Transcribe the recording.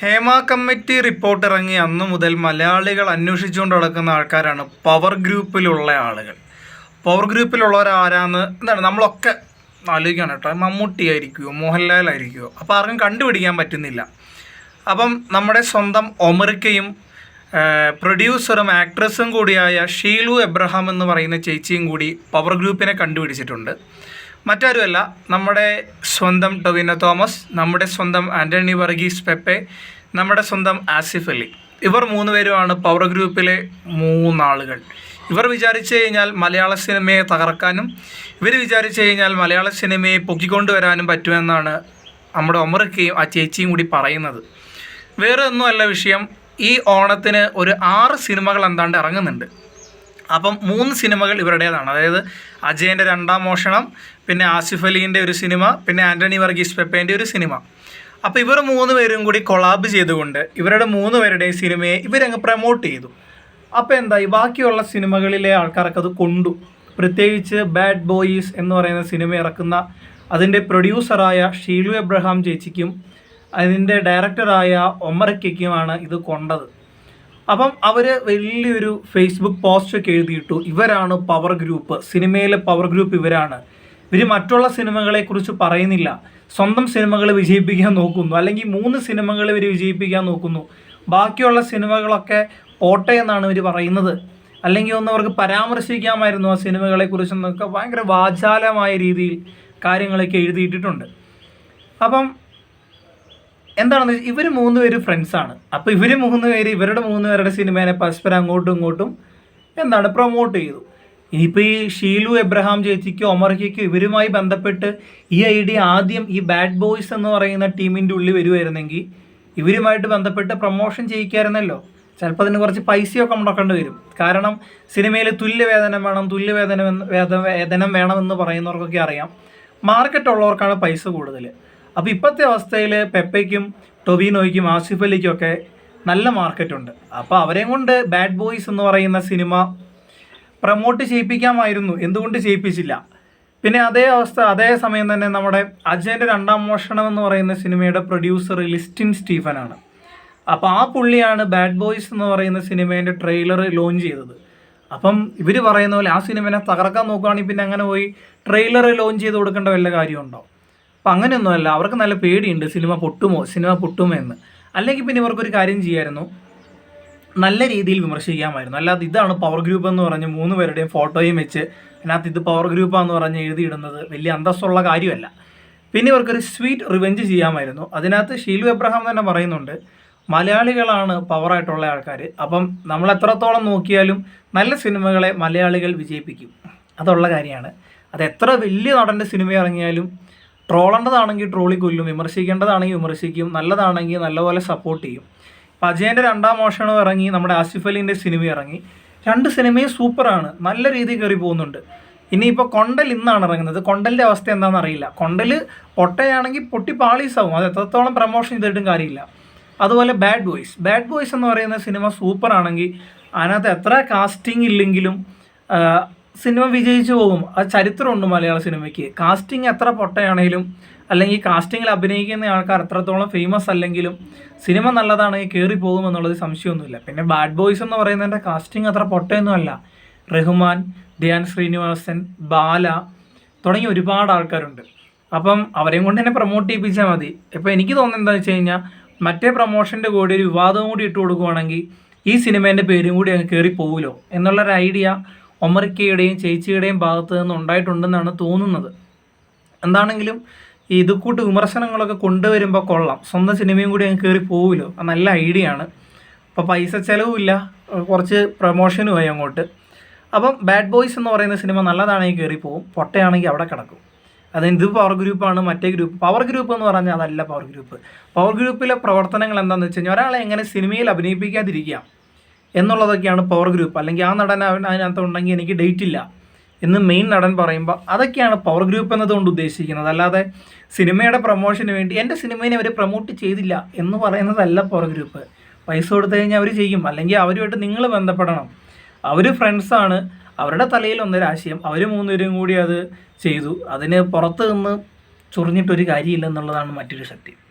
Hema committee report ഇറങ്ങി അന്നു മുതൽ മലയാളികൾ അന്വേഷിച്ചുകൊണ്ട് നടക്കുന്ന ആൾക്കാരാണ് പവർ ഗ്രൂപ്പിലുള്ള ആളുകൾ. പവർ ഗ്രൂപ്പിലുള്ളവരാരാന്ന് എന്താണ് നമ്മളൊക്കെ ആലോചിക്കണം കേട്ടോ. മമ്മൂട്ടി ആയിരിക്കുമോ മോഹൻലാൽ ആയിരിക്കുമോ അപ്പോൾ ആർക്കും കണ്ടുപിടിക്കാൻ പറ്റുന്നില്ല. അപ്പം നമ്മുടെ സ്വന്തം ഒമറിക്കയും പ്രൊഡ്യൂസറും ആക്ട്രസും കൂടിയായ ഷീലു എബ്രഹാം എന്ന് പറയുന്ന ചേച്ചിയും കൂടി പവർ ഗ്രൂപ്പിനെ കണ്ടുപിടിച്ചിട്ടുണ്ട്. മറ്റാരുമല്ല നമ്മുടെ സ്വന്തം ടൊവിനോ തോമസ് നമ്മുടെ സ്വന്തം ആന്റണി വർഗീസ് പെപ്പെ നമ്മുടെ സ്വന്തം ആസിഫ് അലി. ഇവർ മൂന്ന് പേരുമാണ് പവർ ഗ്രൂപ്പിലെ മൂന്നാളുകൾ. ഇവർ വിചാരിച്ചു കഴിഞ്ഞാൽ മലയാള സിനിമയെ തകർക്കാനും ഇവർ വിചാരിച്ചു കഴിഞ്ഞാൽ മലയാള സിനിമയെ പൊക്കിക്കൊണ്ടുവരാനും പറ്റുമെന്നാണ് നമ്മുടെ ഒമറക്കയും ആ ചേച്ചിയും കൂടി പറയുന്നത്. വേറെ ഒന്നുമല്ല വിഷയം ഈ ഓണത്തിന് ഒരു ആറ് സിനിമകൾ എന്താണ്ട് ഇറങ്ങുന്നുണ്ട്. അപ്പം മൂന്ന് സിനിമകൾ ഇവരുടേതാണ്. അതായത് അജയന്റെ രണ്ടാം മോഷണം പിന്നെ ആസിഫ് അലീന്റെ ഒരു സിനിമ പിന്നെ ആന്റണി വർഗീസ് പെപ്പേന്റെ ഒരു സിനിമ. അപ്പോൾ ഇവർ മൂന്ന് പേരും കൂടി കൊളാബ് ചെയ്തുകൊണ്ട് ഇവരുടെ മൂന്ന് പേരുടെയും സിനിമയെ ഇവരങ്ങ് പ്രൊമോട്ട് ചെയ്തു. അപ്പോൾ എന്തായി? ബാക്കിയുള്ള സിനിമകളിലെ ആൾക്കാർക്ക് അത് കൊണ്ടു. പ്രത്യേകിച്ച് ബാഡ് ബോയ്സ് എന്ന് പറയുന്ന സിനിമ ഇറക്കുന്ന അതിന്റെ പ്രൊഡ്യൂസറായ ഷീലു എബ്രഹാം ചേച്ചിക്കും അതിന്റെ ഡയറക്ടറായ ഒമർക്കയ്ക്കുമാണ് ഇത് കൊണ്ടത്. അപ്പം അവർ വലിയൊരു ഫേസ്ബുക്ക് പോസ്റ്റ് ഒക്കെ എഴുതിയിട്ടു ഇവരാണ് പവർ ഗ്രൂപ്പ് സിനിമയിലെ പവർ ഗ്രൂപ്പ് ഇവരാണ്. ഇവർ മറ്റുള്ള സിനിമകളെക്കുറിച്ച് പറയുന്നില്ല. സ്വന്തം സിനിമകൾ വിജയിപ്പിക്കാൻ നോക്കുന്നു. അല്ലെങ്കിൽ മൂന്ന് സിനിമകൾ ഇവർ വിജയിപ്പിക്കാൻ നോക്കുന്നു. ബാക്കിയുള്ള സിനിമകളൊക്കെ പോട്ടെ എന്നാണ് ഇവർ പറയുന്നത്. അല്ലെങ്കിൽ ഒന്ന് അവർക്ക് പരാമർശിക്കാമായിരുന്നു ആ സിനിമകളെക്കുറിച്ചെന്നൊക്കെ ഭയങ്കര വാചാലമായ രീതിയിൽ കാര്യങ്ങളൊക്കെ എഴുതിയിട്ടിട്ടുണ്ട്. അപ്പം എന്താണെന്ന് വെച്ചാൽ ഇവർ മൂന്ന് പേര് ഫ്രണ്ട്സാണ് അപ്പോൾ ഇവർ മൂന്ന് പേര് ഇവരുടെ മൂന്ന് പേരുടെ സിനിമേനെ പരസ്പരം അങ്ങോട്ടും ഇങ്ങോട്ടും എന്താണ് പ്രൊമോട്ട് ചെയ്തു. ഇനിയിപ്പോൾ ഈ ഷീലു എബ്രഹാം ചേച്ചിക്കോ ഒമർഹിക്കോ ഇവരുമായി ബന്ധപ്പെട്ട് ഈ ഐഡിയ ആദ്യം ഈ ബാഡ് ബോയ്സ് എന്ന് പറയുന്ന ടീമിന്റെ ഉള്ളിൽ വരുമായിരുന്നെങ്കിൽ ഇവരുമായിട്ട് ബന്ധപ്പെട്ട് പ്രൊമോഷൻ ചെയ്യിക്കായിരുന്നല്ലോ. ചിലപ്പോൾ അതിന് കുറച്ച് പൈസയൊക്കെ മുടക്കേണ്ടി വരും. കാരണം സിനിമയിൽ തുല്യവേതനം വേണം തുല്യവേതനം വേദ വേതനം വേണമെന്ന് പറയുന്നവർക്കൊക്കെ അറിയാം. മാർക്കറ്റ് ഉള്ളവർക്കാണ് പൈസ കൂടുതൽ അപ്പോൾ ഇപ്പോഴത്തെ അവസ്ഥയിൽ പെപ്പയ്ക്കും ടൊബീനോയ്ക്കും ആസിഫ് അലിക്കും ഒക്കെ നല്ല മാർക്കറ്റുണ്ട് അപ്പോൾ അവരെയും കൊണ്ട് ബാഡ് ബോയ്സ് എന്ന് പറയുന്ന സിനിമ പ്രൊമോട്ട് ചെയ്യിപ്പിക്കാമായിരുന്നു. എന്തുകൊണ്ട് ചെയ്യിപ്പിച്ചില്ല? പിന്നെ അതേ അവസ്ഥ അതേ സമയം തന്നെ നമ്മുടെ അജയന്റെ രണ്ടാം മോഷണം എന്ന് പറയുന്ന സിനിമയുടെ പ്രൊഡ്യൂസർ ലിസ്റ്റിൻ സ്റ്റീഫനാണ്. അപ്പോൾ ആ പുള്ളിയാണ് ബാഡ് ബോയ്സ് എന്ന് പറയുന്ന സിനിമേന്റെ ട്രെയിലർ ലോഞ്ച് ചെയ്തത്. അപ്പം ഇവർ പറയുന്ന പോലെ ആ സിനിമനെ തകർക്കാൻ നോക്കുകയാണെങ്കിൽ പിന്നെ അങ്ങനെ പോയി ട്രെയിലർ ലോഞ്ച് ചെയ്ത് കൊടുക്കേണ്ട വല്ല കാര്യമുണ്ടോ? അപ്പം അങ്ങനെയൊന്നുമല്ല അവർക്ക് നല്ല പേടിയുണ്ട് സിനിമ പൊട്ടുമോ സിനിമ പൊട്ടുമോ എന്ന് അല്ലെങ്കിൽ പിന്നെ ഇവർക്കൊരു കാര്യം ചെയ്യായിരുന്നു. നല്ല രീതിയിൽ വിമർശിക്കാമായിരുന്നു. അല്ലാതെ ഇതാണ് പവർ ഗ്രൂപ്പ് എന്ന് പറഞ്ഞ് മൂന്ന് പേരുടെയും ഫോട്ടോയും വെച്ച് അതിനകത്ത് ഇത് പവർ ഗ്രൂപ്പാന്ന് പറഞ്ഞ് എഴുതിയിടുന്നത് വലിയ അന്തസ്സുള്ള കാര്യമല്ല. പിന്നെ ഇവർക്കൊരു സ്വീറ്റ് റിവെഞ്ച് ചെയ്യാമായിരുന്നു. അതിനകത്ത് ഷീലു എബ്രഹാം തന്നെ പറയുന്നുണ്ട് മലയാളികളാണ് പവറായിട്ടുള്ള ആൾക്കാർ അപ്പം നമ്മൾ എത്രത്തോളം നോക്കിയാലും നല്ല സിനിമകളെ മലയാളികൾ വിജയിപ്പിക്കും. അതുള്ള കാര്യമാണ്. അത് എത്ര വലിയ നടന്റെ സിനിമ ഇറങ്ങിയാലും ട്രോളേണ്ടതാണെങ്കിൽ ട്രോളി കൊല്ലും വിമർശിക്കേണ്ടതാണെങ്കിൽ വിമർശിക്കും നല്ലതാണെങ്കിൽ നല്ലപോലെ സപ്പോർട്ട് ചെയ്യും. അപ്പോൾ അജയന്റെ രണ്ടാം മോഷണം ഇറങ്ങി നമ്മുടെ ആസിഫ് അലിന്റെ സിനിമ ഇറങ്ങി. രണ്ട് സിനിമയും സൂപ്പറാണ് നല്ല രീതിയിൽ കയറി പോകുന്നുണ്ട്. ഇനിയിപ്പോൾ കൊണ്ടൽ ഇന്നാണ് ഇറങ്ങുന്നത്. കൊണ്ടലിന്റെ അവസ്ഥ എന്താണെന്ന് അറിയില്ല. കൊണ്ടൽ പൊട്ടയാണെങ്കിൽ പൊട്ടി പാളീസാവും. അത് എത്രത്തോളം പ്രമോഷൻ ചെയ്തിട്ടും കാര്യമില്ല. അതുപോലെ ബാഡ് ബോയ്സ് ബാഡ് ബോയ്സ് എന്ന് പറയുന്ന സിനിമ സൂപ്പറാണെങ്കിൽ അതിനകത്ത് എത്ര കാസ്റ്റിംഗ് ഇല്ലെങ്കിലും സിനിമ വിജയിച്ചു പോകും. അത് ചരിത്രമുണ്ട് മലയാള സിനിമയ്ക്ക്. കാസ്റ്റിംഗ് എത്ര പൊട്ടയാണെങ്കിലും അല്ലെങ്കിൽ കാസ്റ്റിങ്ങിൽ അഭിനയിക്കുന്ന ആൾക്കാർ എത്രത്തോളം ഫേമസ് അല്ലെങ്കിലും സിനിമ നല്ലതാണെങ്കിൽ കയറി പോകുമെന്നുള്ളത് സംശയമൊന്നുമില്ല. പിന്നെ ബാഡ് ബോയ്സ് എന്ന് പറയുന്നതിന്റെ കാസ്റ്റിംഗ് അത്ര പൊട്ടയൊന്നുമല്ല. റഹ്മാൻ ധ്യാൻ ശ്രീനിവാസൻ ബാല തുടങ്ങി ഒരുപാട് ആൾക്കാരുണ്ട്. അപ്പം അവരെയും കൊണ്ട് തന്നെ പ്രൊമോട്ട് ചെയ്യിപ്പിച്ചാൽ മതി. ഇപ്പോൾ എനിക്ക് തോന്നുന്നത് എന്താണെന്ന് വെച്ച് കഴിഞ്ഞാൽ മറ്റേ പ്രൊമോഷന്റെ കൂടി ഒരു വിവാദവും കൂടി ഇട്ട് കൊടുക്കുവാണെങ്കിൽ ഈ സിനിമേന്റെ പേരും കൂടി അങ്ങ് കയറി പോകുമല്ലോ എന്നുള്ളൊരു ഐഡിയ ഒമറിക്കയുടെയും ചേച്ചിയുടെയും ഭാഗത്ത് നിന്ന് ഉണ്ടായിട്ടുണ്ടെന്നാണ് തോന്നുന്നത്. എന്താണെങ്കിലും ഈ ഇതുക്കൂട്ട് വിമർശനങ്ങളൊക്കെ കൊണ്ടുവരുമ്പോൾ കൊള്ളാം. സ്വന്തം സിനിമയും കൂടി അങ്ങ് കയറി പോകുമല്ലോ അത് നല്ല ഐഡിയ ആണ് അപ്പോൾ പൈസ ചിലവുമില്ല. കുറച്ച് പ്രൊമോഷനും ആയി അങ്ങോട്ട്. അപ്പം ബാഡ് ബോയ്സ് എന്ന് പറയുന്ന സിനിമ നല്ലതാണെങ്കിൽ കയറി പോകും പൊട്ടയാണെങ്കിൽ അവിടെ കിടക്കും. അതായത് ഇത് പവർ ഗ്രൂപ്പാണ് മറ്റേ ഗ്രൂപ്പ് പവർ ഗ്രൂപ്പ് എന്ന് പറഞ്ഞാൽ അതല്ല പവർ ഗ്രൂപ്പ് പവർ ഗ്രൂപ്പിലെ പ്രവർത്തനങ്ങൾ എന്താണെന്ന് വെച്ച് കഴിഞ്ഞാൽ ഒരാളെ എങ്ങനെ സിനിമയിൽ അഭിനയിപ്പിക്കാതിരിക്കാം? എന്നുള്ളതൊക്കെയാണ് പവർ ഗ്രൂപ്പ് അല്ലെങ്കിൽ ആ നടൻ അവൻ അതിനകത്ത് ഉണ്ടെങ്കിൽ എനിക്ക് ഡേറ്റ് ഇല്ല എന്ന് മെയിൻ നടൻ പറയുമ്പോൾ അതൊക്കെയാണ് പവർ ഗ്രൂപ്പ് എന്നതുകൊണ്ട് ഉദ്ദേശിക്കുന്നത്. അല്ലാതെ സിനിമയുടെ പ്രൊമോഷന് വേണ്ടി എന്റെ സിനിമയെ അവർ പ്രൊമോട്ട് ചെയ്തില്ല എന്ന് പറയുന്നതല്ല പവർ ഗ്രൂപ്പ് പൈസ കൊടുത്തു കഴിഞ്ഞാൽ അവർ ചെയ്യും. അല്ലെങ്കിൽ അവരുമായിട്ട് നിങ്ങൾ ബന്ധപ്പെടണം. അവർ ഫ്രണ്ട്സാണ് അവരുടെ തലയിൽ ഒന്നൊരാശയം അവർ മൂന്നുപേരും കൂടി അത് ചെയ്തു. അതിന് പുറത്ത് നിന്ന് ചൊറിഞ്ഞിട്ടൊരു കാര്യമില്ല എന്നുള്ളതാണ് മറ്റൊരു സത്യം.